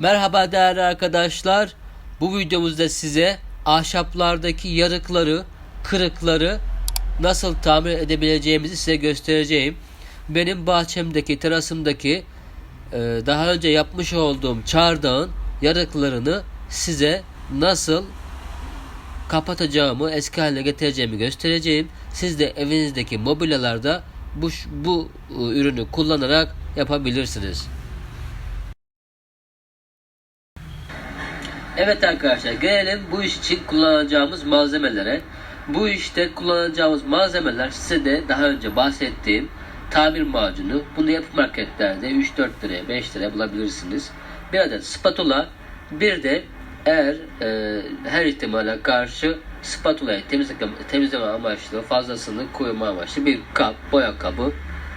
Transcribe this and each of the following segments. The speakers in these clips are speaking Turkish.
Merhaba değerli arkadaşlar. Bu videomuzda size ahşaplardaki yarıkları, kırıkları nasıl tamir edebileceğimizi size göstereceğim. Benim bahçemdeki, terasımdaki e, daha önce yapmış olduğum çardağın yarıklarını size nasıl kapatacağımı, eski haline getireceğimi göstereceğim. Siz de evinizdeki mobilyalarda bu bu e, ürünü kullanarak yapabilirsiniz. Evet arkadaşlar gelelim bu iş için kullanacağımız malzemelere. Bu işte kullanacağımız malzemeler size de daha önce bahsettiğim tamir macunu. Bunu yapı marketlerde 3-4 liraya 5 liraya bulabilirsiniz. Bir adet spatula bir de eğer e, her ihtimale karşı spatulayı temizleme, temizleme amaçlı fazlasını koyma amaçlı bir kap, boya kabı,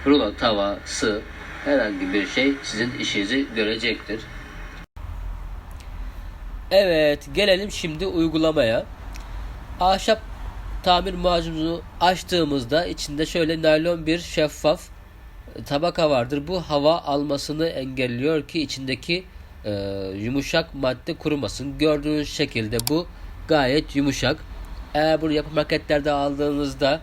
rulo tavası herhangi bir şey sizin işinizi görecektir. Evet gelelim şimdi uygulamaya. Ahşap tamir macununu açtığımızda içinde şöyle naylon bir şeffaf tabaka vardır. Bu hava almasını engelliyor ki içindeki e, yumuşak madde kurumasın. Gördüğünüz şekilde bu gayet yumuşak. Eğer bunu yapı marketlerde aldığınızda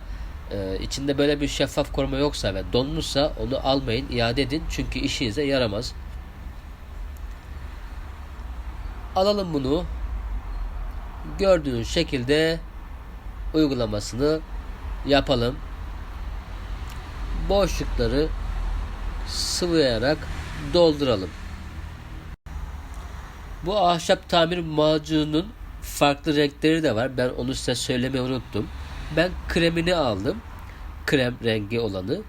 e, içinde böyle bir şeffaf koruma yoksa ve donmuşsa onu almayın, iade edin. Çünkü işinize yaramaz. Alalım bunu. Gördüğünüz şekilde uygulamasını yapalım. Boşlukları sıvayarak dolduralım. Bu ahşap tamir macununun farklı renkleri de var. Ben onu size söylemeyi unuttum. Ben kremini aldım. Krem rengi olanı.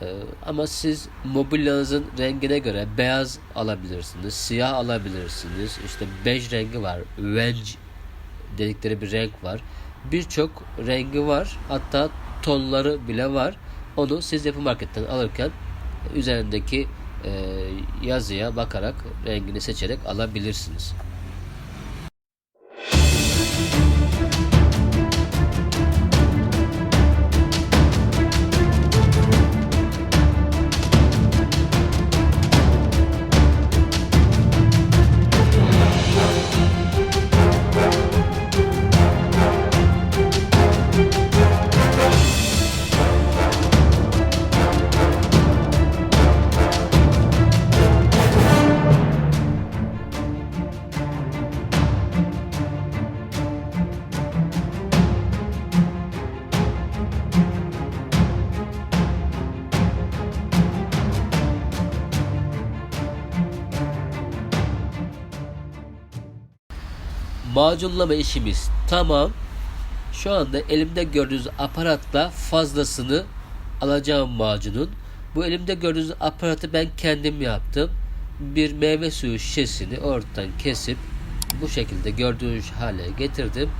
Ee, ama siz mobilyanızın rengine göre beyaz alabilirsiniz, siyah alabilirsiniz. İşte bej rengi var, venge dedikleri bir renk var. Birçok rengi var. Hatta tonları bile var. Onu siz yapı marketten alırken üzerindeki e, yazıya bakarak rengini seçerek alabilirsiniz. Macunlama işimiz tamam. Şu anda elimde gördüğünüz aparatla fazlasını alacağım macunun. Bu elimde gördüğünüz aparatı ben kendim yaptım. Bir meyve suyu şişesini ortadan kesip bu şekilde gördüğünüz hale getirdim.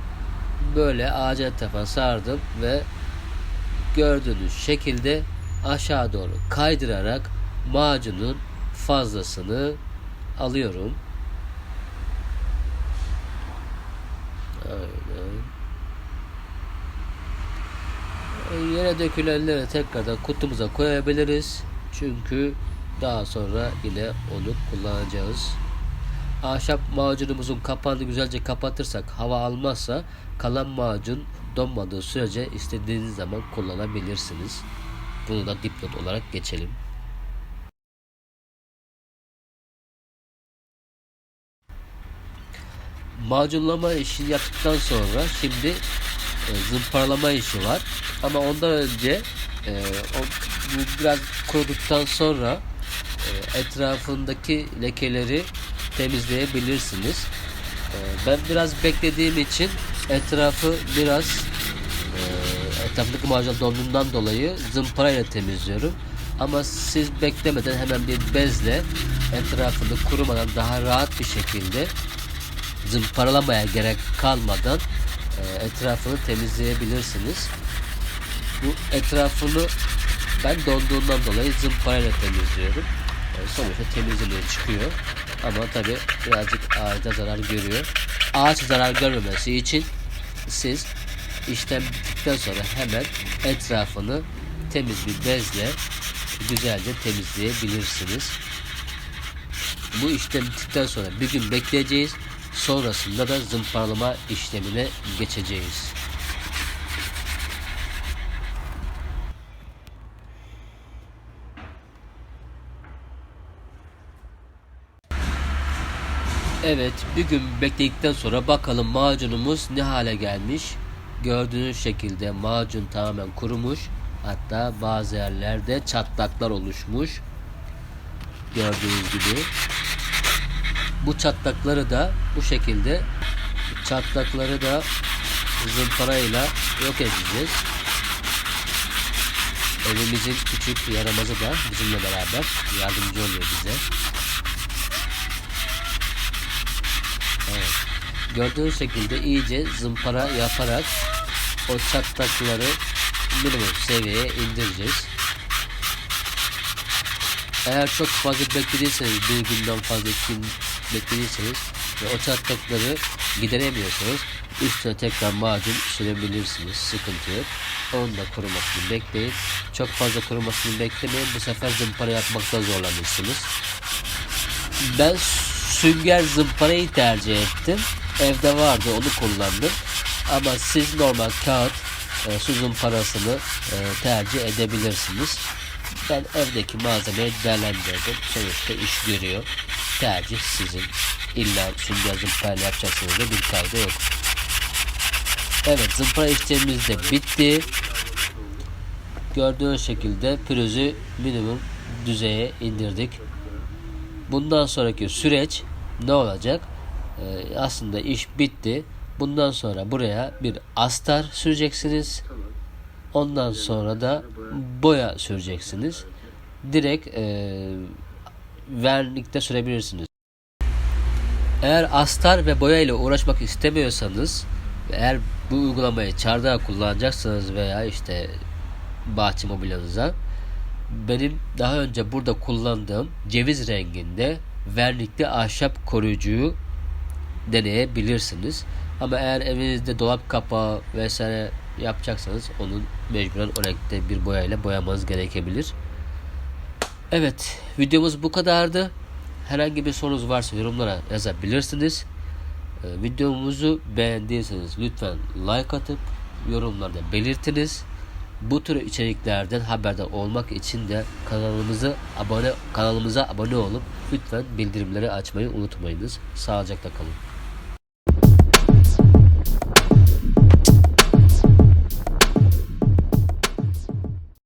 Böyle ağaca etrafa sardım ve gördüğünüz şekilde aşağı doğru kaydırarak macunun fazlasını alıyorum. Aynen. Yere dökülenleri tekrardan kutumuza koyabiliriz. Çünkü daha sonra yine onu kullanacağız. Ahşap macunumuzun kapağını güzelce kapatırsak hava almazsa kalan macun donmadığı sürece istediğiniz zaman kullanabilirsiniz. Bunu da dipnot olarak geçelim. Macunlama işi yaptıktan sonra şimdi e, zımparalama işi var. Ama ondan önce e, o, bu biraz kuruduktan sonra e, etrafındaki lekeleri temizleyebilirsiniz. E, ben biraz beklediğim için etrafı biraz e, etrafındaki macun donduğundan dolayı zımparayla temizliyorum. Ama siz beklemeden hemen bir bezle etrafını kurumadan daha rahat bir şekilde zımparalamaya gerek kalmadan e, etrafını temizleyebilirsiniz. Bu etrafını ben donduğundan dolayı zımparayla temizliyorum. E, sonuçta temizliğe çıkıyor. Ama tabi birazcık ağaçta zarar görüyor. Ağaç zarar görmemesi için siz işlem bittikten sonra hemen etrafını temiz bir bezle güzelce temizleyebilirsiniz. Bu işlem bittikten sonra bir gün bekleyeceğiz. Sonrasında da zımparalama işlemine geçeceğiz. Evet, bir gün bekledikten sonra bakalım macunumuz ne hale gelmiş. Gördüğünüz şekilde macun tamamen kurumuş. Hatta bazı yerlerde çatlaklar oluşmuş. Gördüğünüz gibi. Bu çatlakları da bu şekilde çatlakları da zımparayla yok edeceğiz. Evimizin küçük yaramazı da bizimle beraber yardımcı oluyor bize. Evet. Gördüğünüz şekilde iyice zımpara yaparak o çatlakları minimum seviyeye indireceğiz. Eğer çok fazla beklediyseniz bir günden fazla iki beklediyseniz ve o çatlakları gideremiyorsanız üstüne tekrar macun sürebilirsiniz. Sıkıntı yok. Onun da kurumasını bekleyin. Çok fazla kurumasını beklemeyin. Bu sefer zımpara yapmakta zorlanırsınız. Ben sünger zımparayı tercih ettim. Evde vardı onu kullandım. Ama siz normal kağıt e, su zımparasını e, tercih edebilirsiniz. Ben evdeki malzemeyi değerlendirdim. Sonuçta iş görüyor. Tercih sizin. İlla sünger zımparayla yapacaksınız da bir kaydı yok. Evet zımpara işlemimiz de bitti. Gördüğünüz şekilde pürüzü minimum düzeye indirdik. Bundan sonraki süreç ne olacak? Ee, aslında iş bitti. Bundan sonra buraya bir astar süreceksiniz. Ondan sonra da boya süreceksiniz. Direkt e, vernikte sürebilirsiniz. Eğer astar ve boya ile uğraşmak istemiyorsanız eğer bu uygulamayı çardağa kullanacaksanız veya işte bahçe mobilyanıza benim daha önce burada kullandığım ceviz renginde vernikli ahşap koruyucuyu deneyebilirsiniz. Ama eğer evinizde dolap kapağı vesaire yapacaksanız onun mecburen o renkte bir boyayla boyamanız gerekebilir. Evet videomuz bu kadardı. Herhangi bir sorunuz varsa yorumlara yazabilirsiniz. Ee, videomuzu beğendiyseniz lütfen like atıp yorumlarda belirtiniz. Bu tür içeriklerden haberdar olmak için de kanalımıza abone kanalımıza abone olup lütfen bildirimleri açmayı unutmayınız. Sağlıcakla kalın.